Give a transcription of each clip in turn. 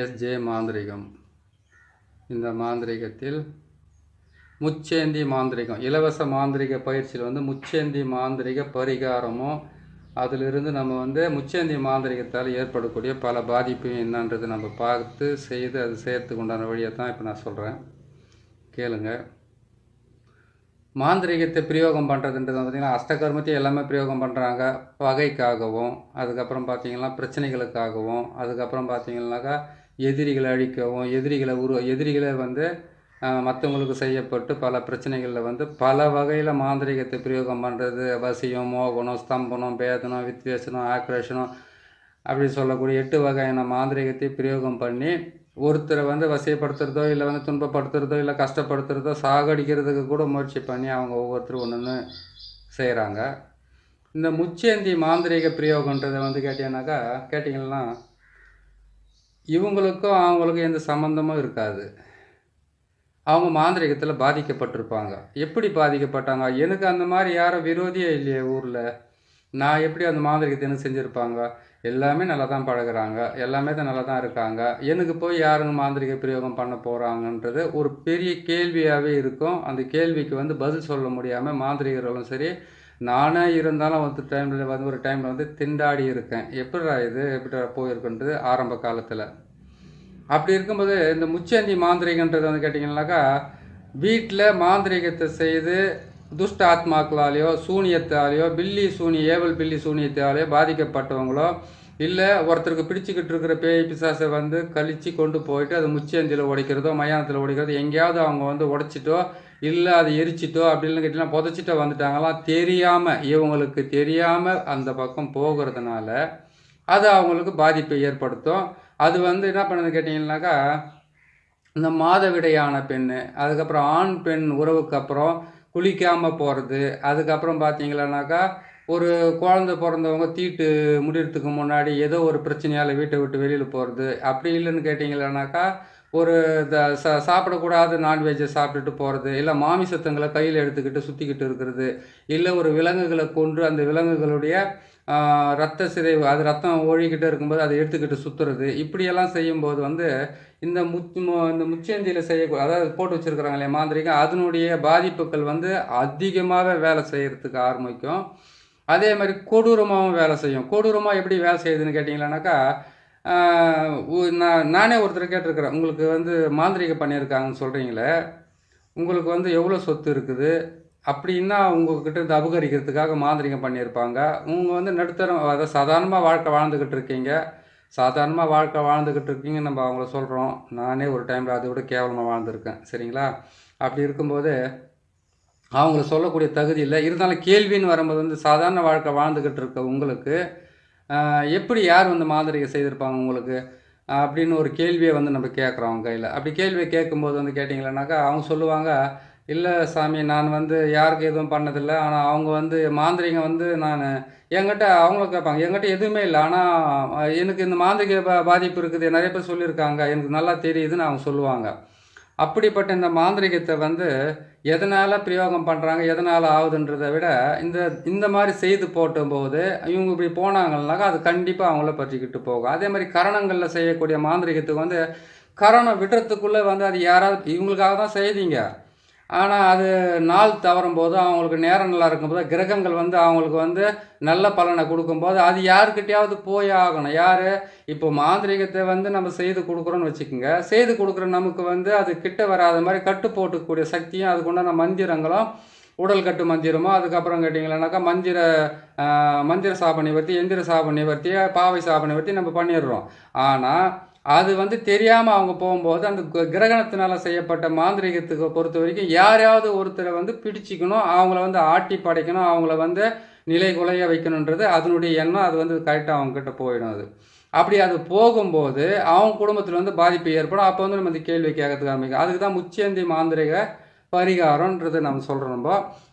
SJ மாந்திரிகம். இந்த மாந்திரிகத்தில் முச்சேந்தி மாந்திரிகம். இலவச மாந்திரிக பயிற்சியில் வந்து முச்சேந்தி மாந்திரிக பரிகாரமும் அதிலிருந்து நம்ம வந்து முச்சேந்தி மாந்திரிகத்தால் ஏற்படக்கூடிய பல பாதிப்பு என்னன்றது நம்ம பார்த்து செய்து அது செய்யறதுக்கு உண்டான வழியை தான் இப்போ நான் சொல்கிறேன் கேளுங்க. மாந்திரிகத்தை பிரயோகம் பண்ணுறதுன்றது பார்த்திங்கன்னா அஷ்டகர்மத்தையும் எல்லாமே பிரயோகம் பண்ணுறாங்க பகைக்காகவும் அதுக்கப்புறம் பார்த்திங்கன்னா பிரச்சனைகளுக்காகவும் அதுக்கப்புறம் பார்த்திங்கனாக்கா எதிரிகளை அழிக்கவும் எதிரிகளை உரு எதிரிகளை வந்து மற்றவங்களுக்கு செய்யப்பட்டு பல பிரச்சனைகளில் வந்து பல வகையில் மாந்திரிகத்தை பிரயோகம் பண்ணுறது வசியம் மோகனம் ஸ்தம்பனம் பேதனம் வித்வேசனம் ஆக்ரேஷனம் அப்படி சொல்லக்கூடிய எட்டு வகையான மாந்திரிகத்தை பிரயோகம் பண்ணி ஒருத்தரை வந்து வசியப்படுத்துறதோ இல்லை வந்து துன்பப்படுத்துறதோ இல்லை கஷ்டப்படுத்துறதோ சாகடிக்கிறதுக்கு கூட முயற்சி பண்ணி அவங்க ஒவ்வொருத்தரும் ஒன்று ஒன்று செய்கிறாங்க இந்த முச்சேந்தி மாந்திரிக பிரயோகன்றதை வந்து கேட்டீங்கன்னாக்கா கேட்டிங்கன்னா இவங்களுக்கும் அவங்களுக்கும் எந்த சம்மந்தமும் இருக்காது. அவங்க மாந்திரிகத்தில் பாதிக்கப்பட்டிருப்பாங்க. எப்படி பாதிக்கப்பட்டாங்க? எனக்கு அந்த மாதிரி யாரும் விரோதியே இல்லையே ஊரில். நான் எப்படி அந்த மாந்திரிகத்தை எனக்கு செஞ்சுருப்பாங்க? எல்லாமே நல்லா தான் பழகுறாங்க. எல்லாமே தான் நல்லா தான் இருக்காங்க. எனக்கு போய் யாருங்க மாந்திரிக பிரயோகம் பண்ண போகிறாங்கன்றது ஒரு பெரிய கேள்வியாகவே இருக்கும். அந்த கேள்விக்கு வந்து பதில் சொல்ல முடியாமல் மாந்திரிகர்களும் சரி நானே இருந்தாலும் வந்து டைமில் வந்து ஒரு டைமில் வந்து திண்டாடி இருக்கேன். எப்படிடா இது? எப்படிடா போயிருக்குன்றது ஆரம்ப காலத்தில். அப்படி இருக்கும்போது இந்த முச்சந்தி மாந்திரிகன்றது வந்து கேட்டிங்கனாக்கா வீட்டில் மாந்திரிகத்தை செய்து துஷ்ட ஆத்மாக்களாலேயோ சூனியத்தாலேயோ பில்லி சூனிய ஏவல் பில்லி சூனியத்தாலேயோ பாதிக்கப்பட்டவங்களோ இல்லை ஒருத்தருக்கு பிடிச்சிக்கிட்டு இருக்கிற பேய் பிசாசை வந்து கழிச்சு கொண்டு போயிட்டு அது முச்சேந்தியில் உடைக்கிறதோ மயானத்தில் உடைக்கிறதோ எங்கேயாவது அவங்க வந்து உடைச்சிட்டோ இல்லை அதை எரிச்சிட்டோ அப்படின்னு கேட்டிங்கன்னா புதைச்சிட்டோ வந்துட்டாங்களாம் தெரியாமல் இவங்களுக்கு தெரியாமல் அந்த பக்கம் போகிறதுனால அது அவங்களுக்கு பாதிப்பை ஏற்படுத்தும். அது வந்து என்ன பண்ணுது கேட்டிங்கன்னாக்கா இந்த மாதவிடையான பெண் அதுக்கப்புறம் ஆண் பெண் உறவுக்கு அப்புறம் குளிக்காமல் போகிறது அதுக்கப்புறம் பார்த்தீங்களானாக்கா ஒரு குழந்த பிறந்தவங்க தீட்டு முடியறதுக்கு முன்னாடி ஏதோ ஒரு பிரச்சனையால் வீட்டை விட்டு வெளியில் போகிறது அப்படி இல்லைன்னு கேட்டிங்களானாக்கா ஒரு த ச சாப்பிடக்கூடாத நான்வெஜ்ஜை சாப்பிட்டுட்டு போகிறது இல்லை மாமிசத்தங்களை கையில் எடுத்துக்கிட்டு சுற்றிக்கிட்டு இருக்கிறது. இல்லை ஒரு விலங்குகளை கொன்று அந்த விலங்குகளுடைய ரத்த சிதைவு அது ரத்தம் ஓழிக்கிட்டே இருக்கும்போது அதை எடுத்துக்கிட்டு சுற்றுறது இப்படியெல்லாம் செய்யும்போது வந்து இந்த முத் இந்த முச்சேந்தியில் செய்ய அதாவது போட்டு வச்சுருக்குறாங்க இல்லையா மாந்திரிகம் அதனுடைய பாதிப்புகள் வந்து அதிகமாகவே வேலை செய்கிறதுக்கு ஆரம்பிக்கும். அதே மாதிரி கொடூரமாகவும் வேலை செய்யும். கொடூரமாக எப்படி வேலை செய்யுதுன்னு கேட்டிங்களானாக்கா நான் நானே ஒருத்தர் கேட்டிருக்கிறேன். உங்களுக்கு வந்து மாந்திரிகம் பண்ணியிருக்காங்கன்னு சொல்கிறீங்களே உங்களுக்கு வந்து எவ்வளோ சொத்து இருக்குது? அப்படின்னா உங்ககிட்ட இருந்து அபகரிக்கிறதுக்காக மாந்திரிகம் பண்ணியிருப்பாங்க. உங்கள் வந்து நடுத்தரம் அதாவது சாதாரணமாக வாழ்க்கை வாழ்ந்துக்கிட்டு இருக்கீங்க. சாதாரணமாக வாழ்க்கை வாழ்ந்துக்கிட்டு இருக்கீங்க நம்ம அவங்கள சொல்கிறோம் நானே ஒரு டைமில் அதை விட கேவலமாக வாழ்ந்துருக்கேன். சரிங்களா? அப்படி இருக்கும்போது அவங்கள சொல்லக்கூடிய தகுதி இல்லை. இருந்தாலும் கேள்வின்னு வரும்போது வந்து சாதாரண வாழ்க்கை வாழ்ந்துக்கிட்டு இருக்க உங்களுக்கு எப்படி யார் வந்து மாந்திரிகம் செய்திருப்பாங்க உங்களுக்கு? அப்படின்னு ஒரு கேள்வியை வந்து நம்ம கேட்குறோம் அவங்க கையில். அப்படி கேள்வியை கேட்கும்போது வந்து கேட்டிங்களேனாக்கா அவங்க சொல்லுவாங்க இல்லை சாமி நான் வந்து யாருக்கு எதுவும் பண்ணதில்லை. ஆனால் அவங்க வந்து மாந்திரிகம் வந்து நான் என்கிட்ட அவங்களும் கேட்பாங்க. என்கிட்ட எதுவுமே இல்லை. ஆனால் எனக்கு இந்த மாந்திரிக பா பாதிப்பு இருக்குது. நிறைய பேர் சொல்லியிருக்காங்க. எனக்கு நல்லா தெரியுதுன்னு அவங்க சொல்லுவாங்க. அப்படிப்பட்ட இந்த மாந்திரிகத்தை வந்து எதனால் பிரயோகம் பண்ணுறாங்க எதனால் ஆகுதுன்றதை விட இந்த இந்த மாதிரி செய்து போட்டும்போது இவங்க இப்படி போனாங்கன்னாக்கா அது கண்டிப்பாக அவங்கள பற்றிக்கிட்டு போகும். அதே மாதிரி கரணங்களில் செய்யக்கூடிய மாந்திரிகத்துக்கு வந்து கரணம் விடுறதுக்குள்ளே வந்து அது யாராவது இவங்களுக்காக தான் செய்தீங்க. ஆனால் அது நாள் தவறும் போது அவங்களுக்கு நேரம் நல்லா இருக்கும்போது கிரகங்கள் வந்து அவங்களுக்கு வந்து நல்ல பலனை கொடுக்கும்போது அது யாருக்கிட்டையாவது போய் ஆகணும். யார்? இப்போ மாந்திரிகத்தை வந்து நம்ம செய்து கொடுக்குறோன்னு வச்சுக்கோங்க. செய்து கொடுக்குற நமக்கு வந்து அது கிட்ட வராத மாதிரி கட்டு போட்டுக்கூடிய சக்தியும் அதுக்குண்டான மந்திரங்களும் உடல் கட்டு மந்திரமோ அதுக்கப்புறம் கேட்டிங்களானாக்கா மந்திர மந்திர சாப நிவர்த்தி எந்திர சாப நிவர்த்தி பாவை சாப நிவர்த்தி நம்ம பண்ணிடுறோம். ஆனால் அது வந்து தெரியாமல் அவங்க போகும்போது அந்த கிரகணத்தினால் செய்யப்பட்ட மாந்திரிகத்துக்கு பொறுத்த வரைக்கும் யாரையாவது ஒருத்தரை வந்து பிடிச்சிக்கணும் அவங்கள வந்து ஆட்டி படைக்கணும் அவங்கள வந்து நிலை குலைய வைக்கணுன்றது அதனுடைய எண்ணம் அது வந்து கரெக்டாக அவங்கக்கிட்ட போயிடும் அது. அப்படி அது போகும்போது அவங்க குடும்பத்தில் வந்து பாதிப்பு ஏற்படும். அப்போ வந்து நம்ம இந்த கேள்வி கேட்கறதுக்கு ஆரம்பிக்கும் அதுக்கு தான் முச்சேந்தி மாந்திரிக பரிகாரன்றது நம்ம சொல்கிறோம் நம்ம.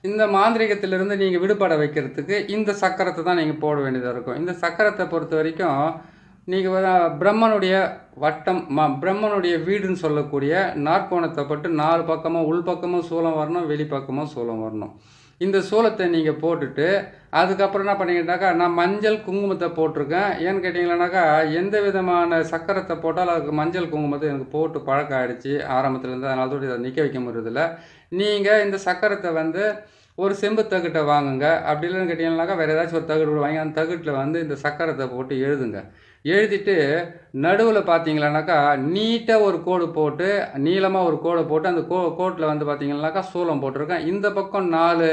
இந்த மாந்திரிகத்திலிருந்து நீங்கள் விடுபட வைக்கிறதுக்கு இந்த சக்கரத்தை தான் நீங்கள் போட வேண்டியதாக இருக்கும். இந்த சக்கரத்தை பொறுத்த வரைக்கும் நீங்கள் பிரம்மனுடைய வட்டம் ம பிரம்மனுடைய வீடுன்னு சொல்லக்கூடிய நாற்கோணத்தை பட்டு நாலு பக்கமும் உள் பக்கமும் வரணும் வெளிப்பக்கமும் சூளம் வரணும். இந்த சூளத்தை நீங்கள் போட்டுட்டு அதுக்கப்புறம் என்ன பண்ணிக்கிட்டாக்கா நான் மஞ்சள் குங்குமத்தை போட்டிருக்கேன். ஏன்னு கேட்டிங்களானாக்கா எந்த விதமான சக்கரத்தை போட்டாலும் அதுக்கு மஞ்சள் குங்குமத்தை எனக்கு போட்டு பழக்கம் ஆகிடுச்சு ஆரம்பத்துலேருந்து. அதனால தான் இதை நிற்க வைக்க முடியறதில்ல. நீங்கள் இந்த சக்கரத்தை வந்து ஒரு செம்பு தகுட்டை வாங்குங்க. அப்படி இல்லைன்னு கேட்டிங்கன்னாக்கா வேறு ஏதாச்சும் ஒரு தகுடு வாங்கி அந்த தகுட்டில் வந்து இந்த சக்கரத்தை போட்டு எழுதுங்க. எழுதிட்டு நடுவில் பார்த்தீங்களானாக்கா நீட்டாக ஒரு கோடு போட்டு நீளமாக ஒரு கோடை போட்டு அந்த கோ கோட்டில் வந்து பார்த்தீங்கன்னாக்கா சூளம் போட்டிருக்கேன். இந்த பக்கம் நாலு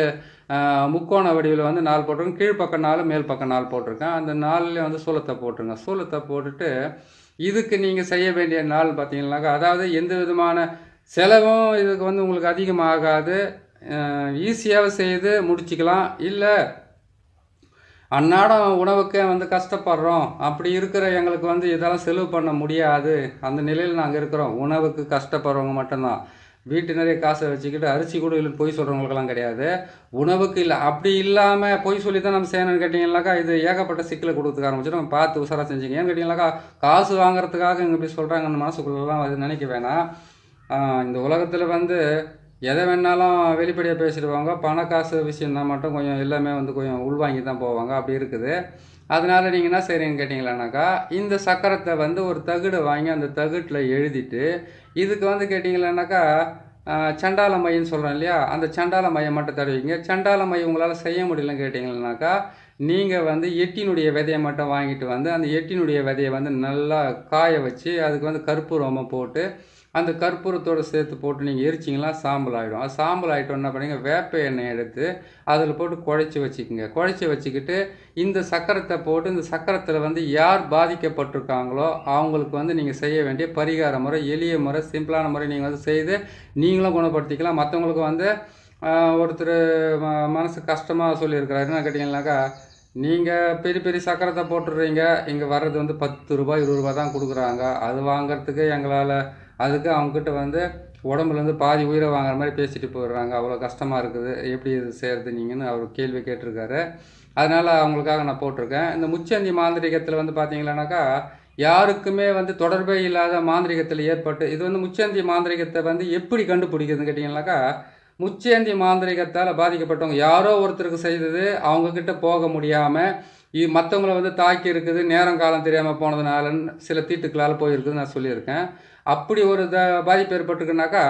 முக்கோண வடிவில் வந்து நாலு போட்டிருக்கேன். கீழ்ப்பக்கம் நாலு மேல் பக்கம் நாலு போட்டிருக்கேன். அந்த நாலுலேயே வந்து சூளத்தை போட்டுருங்க. சூளத்தை போட்டுட்டு இதுக்கு நீங்கள் செய்ய வேண்டிய நாள் பார்த்தீங்கன்னாக்கா அதாவது எந்த விதமான செலவும் இதுக்கு வந்து உங்களுக்கு அதிகமாகாது. ஈஸியாக செய்து முடிச்சுக்கலாம். இல்லை அன்னாடம் உணவுக்கே வந்து கஷ்டப்படுறோம். அப்படி இருக்கிற எங்களுக்கு வந்து இதெல்லாம் செலவு பண்ண முடியாது. அந்த நிலையில் நாங்கள் இருக்கிறோம். உணவுக்கு கஷ்டப்படுறவங்க மட்டும்தான். வீட்டு நிறைய காசை வச்சுக்கிட்டு அரிசி கூட இல்லை பொய் சொல்கிறவங்களுக்கெல்லாம் கிடையாது. உணவுக்கு இல்லை அப்படி இல்லாமல் பொய் சொல்லி தான் நம்ம செய்யணும்னு கேட்டிங்கனாக்கா இது ஏகப்பட்ட சிக்கலை கொடுத்துக்க ஆரம்பிச்சிடும். பார்த்து உசாராக செஞ்சுங்க. ஏன்னு கேட்டிங்கனாக்கா காசு வாங்குறதுக்காக இங்கே போய் சொல்கிறாங்கன்னு மனசுக்குள்ளெல்லாம் அது நினைக்க வேணாம். இந்த உலகத்தில் வந்து எதை வேணாலும் வெளிப்படையாக பேசிடுவாங்க பண காசு விஷயம்னா மட்டும் கொஞ்சம் எல்லாமே வந்து கொஞ்சம் உள்வாங்கி தான் போவாங்க. அப்படி இருக்குது. அதனால் நீங்கள் என்ன செய்கிறீங்கன்னு கேட்டிங்களானாக்கா இந்த சக்கரத்தை வந்து ஒரு தகுடை வாங்கி அந்த தகுட்டில் எழுதிட்டு இதுக்கு வந்து கேட்டிங்களானாக்கா சண்டால மையன்னு சொல்கிறோம் இல்லையா? அந்த சண்டால மையம் மட்டும் தருவீங்க. சண்டால மையம் உங்களால் செய்ய முடியலன்னு கேட்டிங்கன்னாக்கா நீங்கள் வந்து எட்டினுடைய விதையை மட்டும் வாங்கிட்டு வந்து அந்த எட்டினுடைய விதையை வந்து நல்லா காய வச்சு அதுக்கு வந்து கருப்பு ரோமம் போட்டு அந்த கற்பூரத்தோடு சேர்த்து போட்டு நீங்கள் எரிச்சிங்களா சாம்பல் ஆகிடும் அது சாம்பல் ஆகிட்டோம் என்ன பண்ணுங்க வேப்ப எண்ணெய் எடுத்து அதில் போட்டு குழைச்சி வச்சுக்கோங்க. குழைச்சி வச்சுக்கிட்டு இந்த சக்கரத்தை போட்டு இந்த சக்கரத்தில் வந்து யார் பாதிக்கப்பட்டிருக்காங்களோ அவங்களுக்கு வந்து நீங்கள் செய்ய வேண்டிய பரிகார முறை எளிய முறை சிம்பிளான முறை நீங்கள் வந்து செய்து நீங்களும் குணப்படுத்திக்கலாம். மற்றவங்களுக்கு வந்து ஒருத்தர் ம- மனசு கஷ்டமாக சொல்லியிருக்கிறாரு என்ன கேட்டிங்கனாக்கா நீங்கள் பெரிய பெரிய சக்கரத்தை போட்டுடுறீங்க. இங்கே வர்றது வந்து பத்து ரூபாய் இருபது ரூபாய் தான் கொடுக்குறாங்க. அது வாங்குறதுக்கு எங்களால் அதுக்கு அவங்கக்கிட்ட வந்து உடம்புலேருந்து பாதி உயிரை வாங்குற மாதிரி பேசிட்டு போயிடுறாங்க. அவ்வளோ கஷ்டமாக இருக்குது. எப்படி இது செய்கிறது நீங்கன்னு அவர் கேள்வி கேட்டிருக்காரு. அதனால் அவங்களுக்காக நான் போட்டிருக்கேன். இந்த முச்சந்தி மாந்திரிகத்தில் வந்து பார்த்தீங்களானாக்கா யாருக்குமே வந்து தொடர்பே இல்லாத மாந்திரிகத்தில் ஏற்பட்டு இது வந்து முச்சந்தி மாந்திரிகத்தை வந்து எப்படி கண்டுபிடிக்கிறதுன்னு கேட்டிங்கன்னாக்கா முச்சேந்தி மாந்திரிகத்தால் பாதிக்கப்பட்டவங்க யாரோ ஒருத்தருக்கு செய்தது அவங்கக்கிட்ட போக முடியாமல் மற்றவங்கள வந்து தாக்கி இருக்குது நேரம் காலம் தெரியாமல் போனதுனால சில தீட்டுக்களால் போயிருக்குதுன்னு நான் சொல்லியிருக்கேன். அப்படி ஒரு த பாதிப்பு ஏற்பட்டுக்குனாக்கா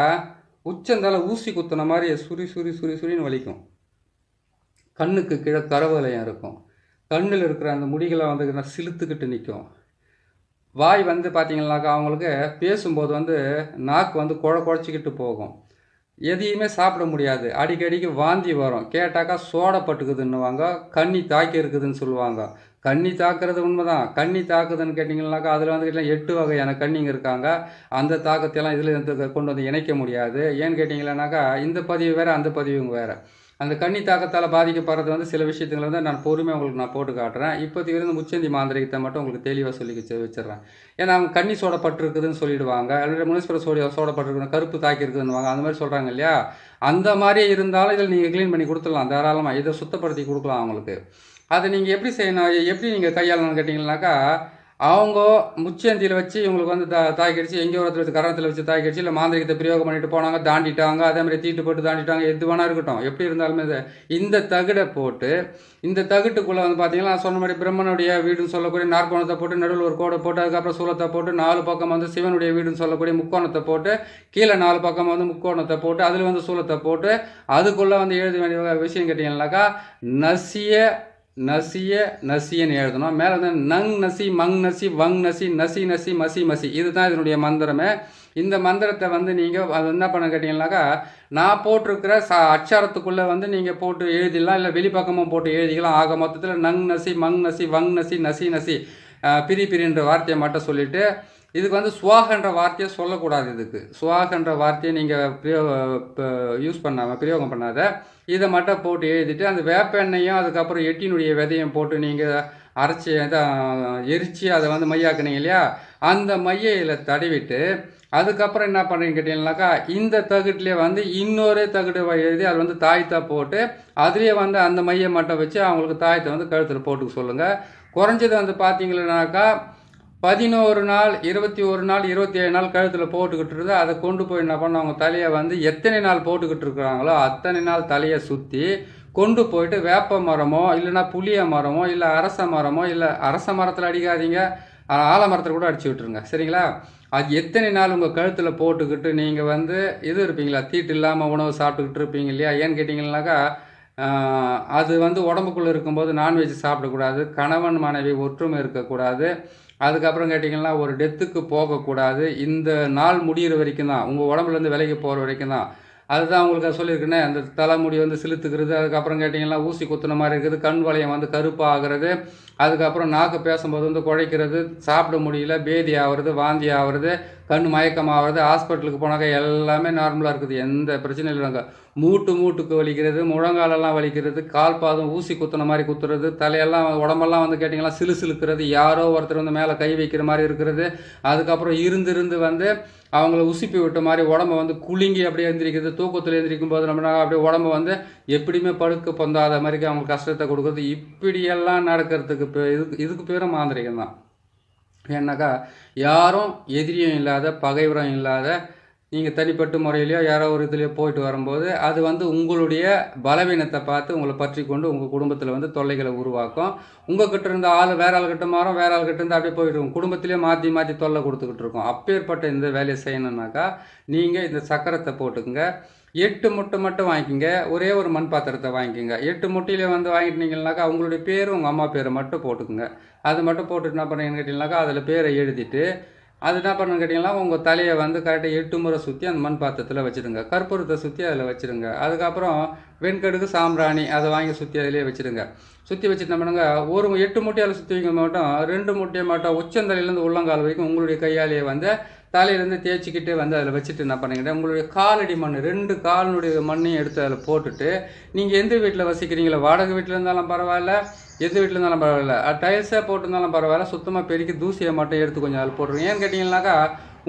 உச்சந்தால ஊசி குத்துன மாதிரி சுரி சுரி சுரி சுரின்னு வலிக்கும். கண்ணுக்கு கீழே கரவலயம் இருக்கும். கண்ணில் இருக்கிற அந்த முடிகளை வந்து சிலுத்துக்கிட்டு நிற்கும் வாய் வந்து பார்த்தீங்கன்னாக்கா அவங்களுக்கு பேசும்போது வந்து நாக்கு வந்து குழ குழச்சிக்கிட்டு போகும். எதையுமே சாப்பிட முடியாது. அடிக்கடிக்கு வாந்தி வரும். கேட்டாக்கா சோடப்பட்டுக்குதுன்னுவாங்க கண்ணி தாக்கி இருக்குதுன்னு சொல்லுவாங்க. கண்ணி தாக்குறது உண்மைதான். கண்ணி தாக்குதுன்னு கேட்டிங்கன்னாக்கா அதில் வந்து கேட்டிங்கன்னா எட்டு வகையான கண்ணிங்க இருக்காங்க. அந்த தாக்கத்தையெல்லாம் இதில் கொண்டு வந்து இணைக்க முடியாது. ஏன்னு கேட்டிங்கன்னாக்கா இந்த பதிவு வேறு அந்த பதிவுங்க வேறு. அந்த கண்ணி தாக்கத்தால் பாதிக்கப்படுறது வந்து சில விஷயத்துங்களை வந்து நான் பொறுமையாக உங்களுக்கு நான் போட்டு காட்டுறேன். இப்போதைக்கு இருந்து முச்சந்தி மாந்திரிகத்தை மட்டும் உங்களுக்கு தெளிவாக சொல்லி வச்சு வச்சிடுறேன். ஏன்னா அவங்க கண்ணி சோடப்பட்டிருக்குதுன்னு சொல்லிடுவாங்க. அல்லது முனிஸ்பர சோடியா சோடப்பட்டிருக்குது கருப்பு தாக்கி இருக்குதுன்னுவாங்க அந்த மாதிரி சொல்கிறாங்க இல்லையா? அந்த மாதிரி இருந்தாலும் இதில் நீங்கள் க்ளீன் பண்ணி கொடுத்துடலாம். தாராளமாக இதை சுத்தப்படுத்தி கொடுக்கலாம் அவங்களுக்கு. அதை நீங்கள் எப்படி செய்யணும்? எப்படி நீங்கள் கையாளணும்னு கேட்டிங்கன்னாக்கா அவங்க முச்சேந்தியில் வச்சு இவங்களுக்கு வந்து தா தாய்க்கடிச்சு எங்கேயோ ஒருத்தர் வச்சு கரணத்தில் வச்சு தாய்க்கடிச்சு இல்லை மாந்திரிகத்தை பிரயோகம் பண்ணிட்டு போனாங்க தாண்டிட்டாங்க அதே மாதிரி தீட்டு போட்டு தாண்டிட்டாங்க எது வேணா இருக்கட்டும். எப்படி இருந்தாலுமே இது இந்த தகுடை போட்டு இந்த தகுட்டுக்குள்ளே வந்து பார்த்தீங்கன்னா நான் சொன்ன மாதிரி பிரம்மனுடைய வீடுன்னு சொல்லக்கூடிய நாற்கோணத்தை போட்டு நடுவில் ஒரு கோடை போட்டு அதுக்கப்புறம் சூலத்தை போட்டு நாலு பக்கம் வந்து சிவனுடைய வீடுன்னு சொல்லக்கூடிய முக்கோணத்தை போட்டு கீழே நாலு பக்கம் வந்து முக்கோணத்தை போட்டு அதில் வந்து சூலத்தை போட்டு அதுக்குள்ளே வந்து எழுத வேண்டிய விஷயம் கேட்டிங்கன்னாக்கா நசிய நசிய நசியன்னு எழுதணும். மேலே வந்து நங் நசி மங் நசி வங் நசி நசி நசி மசி மசி. இதுதான் இதனுடைய மந்திரமே. இந்த மந்திரத்தை வந்து நீங்கள் அது என்ன பண்ண கேட்டிங்கன்னாக்கா நான் போட்டிருக்கிற ச அச்சாரத்துக்குள்ளே வந்து நீங்கள் போட்டு எழுதிடலாம். இல்லை வெளிப்பக்கமும் போட்டு எழுதிக்கலாம். ஆக மொத்தத்தில் நங் நசி மங் நசி வங் நசி நசி நசி பிரி பிரின்ற வார்த்தையை மட்டும் சொல்லிவிட்டு இதுக்கு வந்து சுவாகன்ற வார்த்தையை சொல்லக்கூடாது இதுக்கு. சுவாகன்ற வார்த்தையை நீங்கள் பிரயோ யூஸ் பண்ணாமல் பிரயோகம் பண்ணாத. இதை மட்டும் போட்டு எழுதிட்டு அந்த வேப்ப எண்ணெயும் அதுக்கப்புறம் எட்டினுடைய விதையும் போட்டு நீங்கள் அரைச்சி இதான் எரித்து அதை வந்து மையாக்குனீங்க இல்லையா? அந்த மையையில் தடவிட்டு அதுக்கப்புறம் என்ன பண்ணுறீங்க கேட்டீங்கன்னாக்கா இந்த தகுட்டிலே வந்து இன்னொரு தகுடு எழுதி அது வந்து தாயத்தை போட்டு அதுலேயே வந்து அந்த மையை மட்டும் வச்சு அவங்களுக்கு தாயத்தை வந்து கழுத்தில் போட்டுக்க சொல்லுங்கள் குறைஞ்சது வந்து பார்த்தீங்கன்னாக்கா பதினோரு நாள் இருபத்தி ஒரு நாள் இருபத்தி ஏழு நாள் கழுத்தில் போட்டுக்கிட்டு இருந்தால் அதை கொண்டு போய் என்ன பண்ண அவங்க தலையை வந்து எத்தனை நாள் போட்டுக்கிட்டு இருக்கிறாங்களோ அத்தனை நாள் தலையை சுற்றி கொண்டு போயிட்டு வேப்ப மரமோ இல்லைன்னா புளிய மரமோ இல்லை அரச மரமோ இல்லை அரச மரத்தில் அடிக்காதீங்க ஆலமரத்தில் கூட அடிச்சு விட்டுருங்க. சரிங்களா? அது எத்தனை நாள் உங்கள் கழுத்தில் போட்டுக்கிட்டு நீங்கள் வந்து இது இருப்பீங்களா? தீட்டு இல்லாமல் உணவு சாப்பிட்டுக்கிட்டு இருப்பீங்க இல்லையா? ஏன்னு கேட்டிங்கன்னாக்கா அது வந்து உடம்புக்குள்ளே இருக்கும்போது நான்வெஜ் சாப்பிடக்கூடாது கணவன் மனைவி ஒற்றுமை இருக்கக்கூடாது அதுக்கப்புறம் கேட்டிங்கன்னா ஒரு டெத்துக்கு போகக்கூடாது. இந்த நாள் முடியிற வரைக்கும் தான் உங்கள் உடம்புலேருந்து விலைக்கு போகிற வரைக்கும் தான். அதுதான் உங்களுக்கு சொல்லியிருக்குன்னே அந்த தலைமுடி வந்து செலுத்துக்கிறது அதுக்கப்புறம் கேட்டிங்கன்னா ஊசி குத்துன மாதிரி இருக்குது. கண் வளையம் வந்து கருப்பாகிறது. அதுக்கப்புறம் நாக்கு பேசும்போது வந்து குழைக்கிறது சாப்பிட முடியல பேதி ஆகிறது வாந்தி ஆகிறது கண் மயக்கம் ஆகிறது ஹாஸ்பிட்டலுக்கு போனாக்கா எல்லாமே நார்மலாக இருக்குது. எந்த பிரச்சனையும் இல்லைங்க. மூட்டு மூட்டுக்கு வலிக்கிறது முழங்காலெல்லாம் வலிக்கிறது கால் பாதம் ஊசி குத்துன மாதிரி குத்துறது தலையெல்லாம் உடம்பெல்லாம் வந்து கேட்டிங்கன்னா சிலு சிலுக்கிறது யாரோ ஒருத்தர் வந்து மேலே கை வைக்கிற மாதிரி இருக்கிறது. அதுக்கப்புறம் இருந்திருந்து வந்து அவங்கள உசுப்பி விட்ட மாதிரி உடம்ப வந்து குலுங்கி அப்படியே எந்திரிக்கிறது தூக்கத்தில் எந்திரிக்கும் போது நம்ம அப்படியே உடம்பு வந்து எப்படியுமே படுக்க பொந்தாத மாதிரி அவங்களுக்கு கஷ்டத்தை கொடுக்குறது. இப்படியெல்லாம் நடக்கிறதுக்கு இதுக்கு இதுக்கு இதுக்கு பேரும் மாந்திரிகம் தான் ஏன்னாக்கா யாரும் எதிரியும் இல்லாத பகைவரம் இல்லாத நீங்கள் தனிப்பட்ட முறையிலையோ யாரோ ஒரு இதுலையோ போயிட்டு வரும்போது அது வந்து உங்களுடைய பலவீனத்தை பார்த்து உங்களை பற்றி கொண்டு உங்கள் குடும்பத்தில் வந்து தொல்லைகளை உருவாக்கும். உங்கள் கிட்ட இருந்த ஆள் வேற ஆள் கிட்ட மாறும் வேற ஆள் கிட்ட இருந்து அப்படியே போயிட்டு இருக்கும். குடும்பத்திலே மாற்றி மாற்றி தொல்லை கொடுத்துக்கிட்டு இருக்கோம். அப்பேற்பட்ட இந்த வேலையை செய்யணுன்னாக்கா நீங்கள் இந்த சக்கரத்தை போட்டுக்குங்க. எட்டு முட்டை மட்டும் வாங்கிக்கோங்க. ஒரே ஒரு மண் பாத்திரத்தை வாங்கிக்கோங்க. எட்டு முட்டையில வந்து வாங்கிட்டீங்கன்னாக்கா அவங்களுடைய பேர் உங்கள் அம்மா பேரை மட்டும் போட்டுக்குங்க. அது மட்டும் போட்டுட்டு என்ன பண்ணுறீங்கன்னு கேட்டிங்கனாக்கா அதில் பேரை எழுதிட்டு அது என்ன பண்ணுன்னு கேட்டிங்கன்னா உங்கள் தலையை வந்து கரெக்டாக எட்டு முறை சுற்றி அந்த மண் பாத்திரத்தில் வச்சுடுங்க. கற்பூரத்தை சுற்றி அதில் வச்சுடுங்க. அதுக்கப்புறம் வெண்கடுகு சாம்பிராணி அதை வாங்கி சுற்றி அதிலே வச்சுடுங்க. சுற்றி வச்சுட்டு பண்ணுங்க ஒரு எட்டு முட்டையால் சுற்றி வைக்க மட்டும் ரெண்டு முட்டையை மட்டும் உச்சந்தலையிலேருந்து உள்ளங்கால் வரைக்கும் உங்களுடைய கையாலேயே வந்து தலையிலேருந்து தேய்ச்சிக்கிட்டு வந்து அதில் வச்சுட்டு என்ன பண்ணுங்கன்னா உங்களுடைய காலடி மண் ரெண்டு காலினுடைய மண்ணையும் எடுத்து அதில் போட்டுட்டு நீங்கள் எந்த வீட்டில் வசிக்கிறீங்களோ வாடகை வீட்டில் இருந்தாலும் பரவாயில்ல எந்த வீட்டில் இருந்தாலும் பரவாயில்ல டைல்ஸாக போட்டிருந்தாலும் பரவாயில்ல சுத்தமாக பெருக்கி தூசியை மட்டும் எடுத்து கொஞ்சம் அதில் போட்டுருங்க. ஏன்னு கேட்டிங்கன்னாக்கா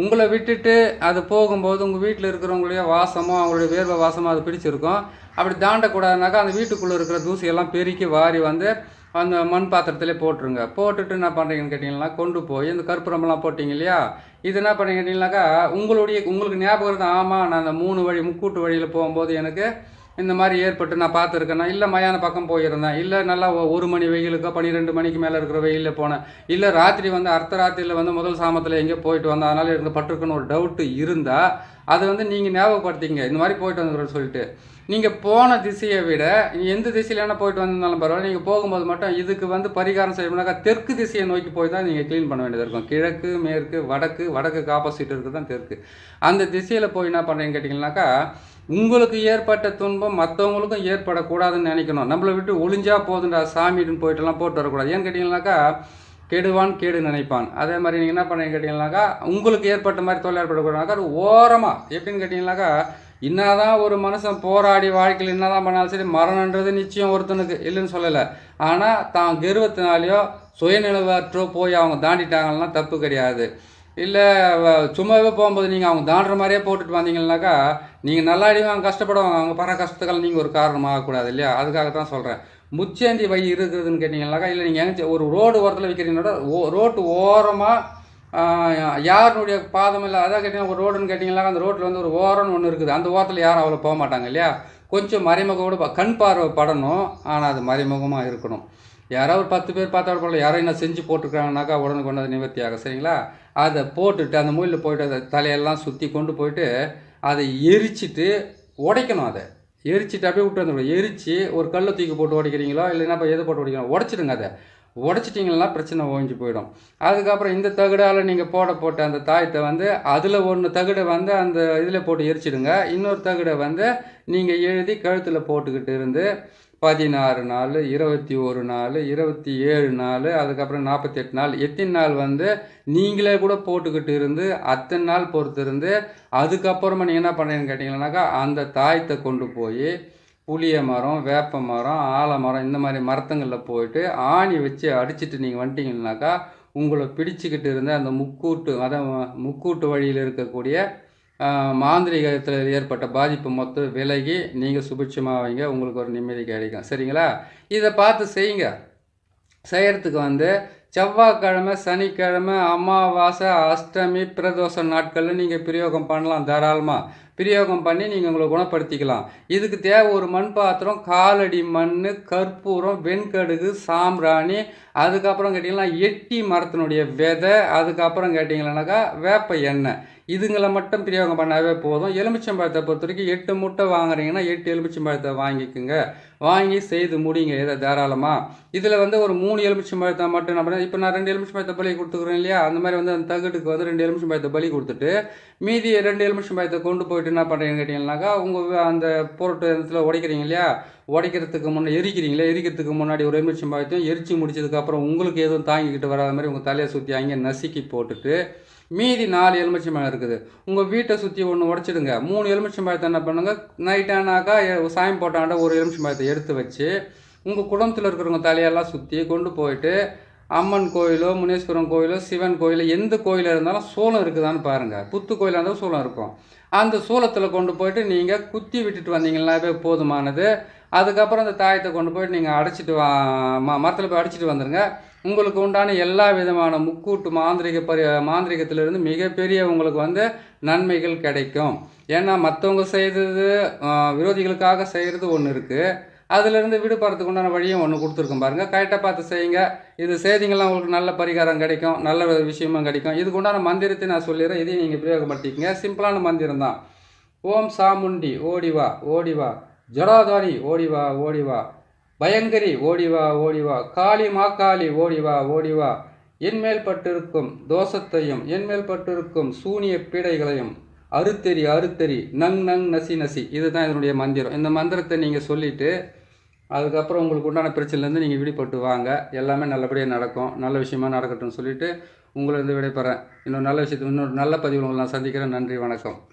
உங்களை விட்டுட்டு அது போகும்போது உங்கள் வீட்டில் இருக்கிறவங்களுடைய வாசமோ அவங்களுடைய வேர்வை வாசமோ அது பிடிச்சிருக்கும். அப்படி தாண்டக்கூடாதுனாக்கா அந்த வீட்டுக்குள்ளே இருக்கிற தூசியெல்லாம் பெருக்கி வாரி வந்து அந்த மண் பாத்திரத்திலே போட்டுருங்க. போட்டுட்டு என்ன பண்ணுறீங்கன்னு கேட்டிங்கன்னா கொண்டு போய் இந்த கற்பூரமெல்லாம் போட்டிங்க இல்லையா? இது என்ன பண்ணுறீங்க கேட்டிங்கனாக்கா உங்களுடைய உங்களுக்கு ஞாபகம் இருந்தால் ஆமாம் நான் அந்த மூணு வழி முக்கூட்டு வழியில் போகும்போது எனக்கு இந்த மாதிரி ஏற்பட்டு நான் பார்த்துருக்கேன்னா இல்லை மயான பக்கம் போயிருந்தேன் இல்லை நல்லா ஒரு மணி வெயிலுக்கோ பன்னிரெண்டு மணிக்கு மேலே இருக்கிற வெயிலில் போனேன் இல்லை ராத்திரி வந்து அர்த்த ராத்திரியில் வந்து முதல் சாமத்தில் எங்கேயோ போயிட்டு வந்தேன் அதனால் எனக்கு பட்டிருக்குன்னு ஒரு டவுட்டு இருந்தால் அதை வந்து நீங்கள் ஞாபகப்படுத்திங்க இந்த மாதிரி போயிட்டு வந்துடுறேன்னு சொல்லிட்டு. நீங்கள் போன திசையை விட எந்த திசையிலான போயிட்டு வந்திருந்தாலும் பரவாயில்ல. நீங்கள் போகும்போது மட்டும் இதுக்கு வந்து பரிகாரம் செய்யணும்னாக்கா தெற்கு திசையை நோக்கி போய் தான் நீங்கள் க்ளீன் பண்ண வேண்டியது இருக்கும். கிழக்கு மேற்கு வடக்கு வடக்குக்கு ஆப்போசிட் இருக்குது தான் தெற்கு. அந்த திசையில் போய் என்ன பண்ணுறீங்கன்னு கேட்டிங்கனாக்கா உங்களுக்கு ஏற்பட்ட துன்பம் மற்றவங்களுக்கும் ஏற்படக்கூடாதுன்னு நினைக்கணும். நம்மளை விட்டு ஒளிஞ்சா போதுண்டா சாமின்னு போயிட்டுலாம் போட்டு வரக்கூடாது. ஏன்னு கேட்டிங்கனாக்கா கெடுவான் கேடு நினைப்பான். அதே மாதிரி நீங்கள் என்ன பண்ணுறீங்க கேட்டிங்கனாக்கா உங்களுக்கு ஏற்பட்ட மாதிரி தொழில் ஏற்படக்கூடாதுனாக்கா அது ஓரமாக எப்படின்னு கேட்டிங்கனாக்கா என்னதான் ஒரு மனுஷன் போராடி வாழ்க்கையில் என்னதான் பண்ணாலும் சரி மரணன்றது நிச்சயம் ஒருத்தனுக்கு இல்லைன்னு சொல்லலை. ஆனால் தான் கெருவத்தினாலேயோ சுயநிலவற்றோ போய் அவங்க தாண்டிட்டாங்கன்னா தப்பு கிடையாது. இல்லை சும்மாவே போகும்போது நீங்கள் அவங்க தாண்டுற மாதிரியே போட்டுட்டு வந்தீங்கன்னாக்கா நீங்கள் நல்லா அவங்க கஷ்டப்படுவாங்க. அவங்க பர கஷ்டத்துக்கள் நீங்கள் ஒரு காரணமாகக்கூடாது இல்லையா? அதுக்காக தான் சொல்கிறேன் முச்சேந்தி வழி இருக்குதுன்னு கேட்டிங்கனாக்கா இல்லை நீங்கள் எங்கே ஒரு ரோடு ஓரத்தில் வைக்கிறீங்களோட ஓ ரோட்டு ஓரமாக யாருடைய பாதம் இல்லை அதான் கேட்டிங்கன்னா ஒரு ரோடுன்னு கேட்டிங்கன்னா அந்த ரோட்டில் வந்து ஒரு ஓரம்னு ஒன்று இருக்குது. அந்த ஓரத்தில் யாரும் அவ்வளோ போக மாட்டாங்க இல்லையா? கொஞ்சம் மறைமுகோடு கண் பார்வை படணும் ஆனால் அது மறைமுகமாக இருக்கணும். யாராவது ஒரு பத்து பேர் பார்த்தா போல யாரோ என்ன செஞ்சு போட்டுருக்காங்கனாக்கா உடனே கொண்டு அது நிவர்த்தி ஆகும் சரிங்களா? அதை போட்டுட்டு அந்த மூலியில் போயிட்டு அதை தலையெல்லாம் சுற்றி கொண்டு போயிட்டு அதை எரிச்சிட்டு உடைக்கணும் அதை. எரிச்சிட்டு அப்படியே விட்டு வந்துடும் எரித்து ஒரு கல்லை தூக்கி போட்டு உடைக்கிறீங்களோ இல்லைன்னா இப்போ எது போட்டு உடைக்கணும் உடச்சிடுங்க அதை. உடச்சிட்டிங்கன்னா பிரச்சனை ஓஞ்சி போயிடும். அதுக்கப்புறம் இந்த தகடால் நீங்கள் போட போட்ட அந்த தாயத்தை வந்து அதில் ஒன்று தகடை வந்து அந்த இதில் போட்டு எரிச்சிடுங்க. இன்னொரு தகடை வந்து நீங்கள் எழுதி கழுத்தில் போட்டுக்கிட்டு இருந்து பதினாறு நாள் இருபத்தி ஒரு நாள் இருபத்தி ஏழு நாள் அதுக்கப்புறம் நாற்பத்தெட்டு நாள். எத்தனை நாள் வந்து நீங்களே கூட போட்டுக்கிட்டு இருந்து அத்தனை நாள் பொறுத்து இருந்து அதுக்கப்புறமா நீங்கள் என்ன பண்ணுறீங்கன்னு கேட்டிங்கன்னாக்கா அந்த தாயத்தை கொண்டு போய் புளிய மரம் வேப்ப மரம் ஆலமரம் இந்த மாதிரி மரத்துங்களில் போயிட்டு ஆணி வச்சு அடிச்சிட்டு நீங்கள் வந்துட்டீங்கன்னாக்கா உங்களை பிடிச்சிக்கிட்டு இருந்த அந்த முக்கூட்டு அதான் முக்கூட்டு வழியில் இருக்கக்கூடிய மாந்திரிகத்தில் மாந்திரீகத்தில் ஏற்பட்ட பாதிப்பு மொத்தம் விலகி நீங்கள் சுபிட்சமாக வைங்க. உங்களுக்கு ஒரு நிம்மதி கிடைக்கும். சரிங்களா? இதை பார்த்து செய்யுங்க. செய்கிறதுக்கு வந்து செவ்வாய்க்கிழமை சனிக்கிழமை அமாவாசை அஷ்டமி பிரதோஷ நாட்களில் நீங்கள் பிரயோகம் பண்ணலாம் தாராளமாக பிரயோகம் பண்ணி நீங்கள் உங்களை குணப்படுத்திக்கலாம். இதுக்கு தேவை ஒரு மண் பாத்திரம் காலடி மண் கற்பூரம் வெண்கடுகு சாம்பிராணி அதுக்கப்புறம் கேட்டிங்கன்னா எட்டி மரத்தினுடைய விதை அதுக்கப்புறம் கேட்டிங்கன்னாக்கா வேப்ப எண்ணெய். இதுங்களை மட்டும் பிரயோகம் பண்ணாவே போதும். எலுமிச்சம்பழத்தை பொறுத்த வரைக்கும் எட்டு முட்டை வாங்குறீங்கன்னா எட்டு எலுமிச்சம்பழத்தை வாங்கிக்கோங்க. வாங்கி செய்து முடியுங்க இதை தாராளமாக இதில் வந்து ஒரு மூணு எலுமிச்சம்பழத்தை மட்டும் நம்ம இப்போ நான் ரெண்டு எலுமிச்சம்பழத்தை பலி கொடுத்துக்குறேன் இல்லையா? அந்த மாதிரி வந்து அந்த தகட்டுக்கு வந்து ரெண்டு எலுமிச்சம்பழத்தை பலி கொடுத்துட்டு மீதி ரெண்டு எலுமிச்சம்பழத்தை கொண்டு போயிட்டு என்ன பண்ணுறீங்கன்னு கேட்டிங்கன்னாக்கா உங்கள் அந்த பொருட்டு இடத்துல உடைக்கிறீங்க இல்லையா? உடைக்கிறதுக்கு முன்னே எரிக்கிறீங்களா எரிக்கிறதுக்கு முன்னாடி ஒரு எலுமிச்சம்பழத்தையும் எரிச்சு அப்புறம் உங்களுக்கு எதுவும் தாங்கிக்கிட்டு வராத மாதிரி உங்கள் தலையை சுற்றி அங்கே நசுக்கி போட்டுட்டு மீதி நாலு எலுமிச்சம்பழம் இருக்குது. உங்கள் வீட்டை சுற்றி ஒன்று உடச்சிடுங்க. மூணு எலுமிச்சம்பழத்தை என்ன பண்ணுங்க? நைட்டானாக்கா சாயம் போட்டாண்ட ஒரு எலுமிச்சம்பழத்தை எடுத்து வச்சு உங்கள் குடும்பத்தில் இருக்கிறவங்க தலையெல்லாம் சுற்றி கொண்டு போயிட்டு அம்மன் கோயிலோ முனீஸ்வரன் கோயிலோ சிவன் கோயிலோ எந்த கோயிலில் இருந்தாலும் சூளம் இருக்குதான்னு பாருங்கள் புத்து கோயிலாக இருந்தாலும் சூளம் இருக்கும். அந்த சூளத்தில் கொண்டு போயிட்டு நீங்கள் குத்தி விட்டுட்டு வந்தீங்கன்னாவே போதுமானது. அதுக்கப்புறம் அந்த தாயத்தை கொண்டு போயிட்டு நீங்கள் அடைச்சிட்டு வா ம மரத்தில் போய் அடிச்சிட்டு வந்துடுங்க உங்களுக்கு உண்டான எல்லா விதமான முக்கூட்டு மாந்திரிக பரி மாந்திரிகத்திலிருந்து மிகப்பெரிய உங்களுக்கு வந்து நன்மைகள் கிடைக்கும். ஏன்னா மற்றவங்க செய்தது விரோதிகளுக்காக செய்கிறது ஒன்று இருக்குது அதிலிருந்து விடுபடுறதுக்கு உண்டான வழியும் ஒன்று கொடுத்துருக்கோம் பாருங்கள் கரெக்டாக பார்த்து செய்யுங்க. இது செய்திங்களாம் உங்களுக்கு நல்ல பரிகாரம் கிடைக்கும் நல்ல விஷயமும் கிடைக்கும். இதுக்கு உண்டான மந்திரத்தை நான் சொல்லிடுறேன். இதையும் நீங்கள் பிரயோகப்படுத்திக்கங்க. சிம்பிளான மந்திரம் தான் ஓம் சாமுண்டி ஓடிவா ஓடிவா ஜடாதாரி ஓடிவா ஓடிவா. பயங்கரி ஓடிவா ஓடிவா. காளி மாக்காளி ஓடிவா ஓடிவா. என்மேல் பட்டிருக்கும் தோஷத்தையும் என்மேல் பட்டிருக்கும் சூனிய பீடைகளையும் அறுத்தெறி அறுத்தெறி. நங் நங் நசி நசி. இதுதான் இதனுடைய மந்திரம். இந்த மந்திரத்தை நீங்கள் சொல்லிவிட்டு அதுக்கப்புறம் உங்களுக்கு உண்டான பிரச்சனைலேருந்து நீங்கள் விடுபட்டு வாங்க. எல்லாமே நல்லபடியாக நடக்கும். நல்ல விஷயமா நடக்கட்டும்னு சொல்லிவிட்டு உங்களை இருந்து விடைபெறேன். இன்னொரு நல்ல விஷயத்தை இன்னொரு நல்ல பதிவு உங்களை நான் சந்திக்கிறேன். நன்றி வணக்கம்.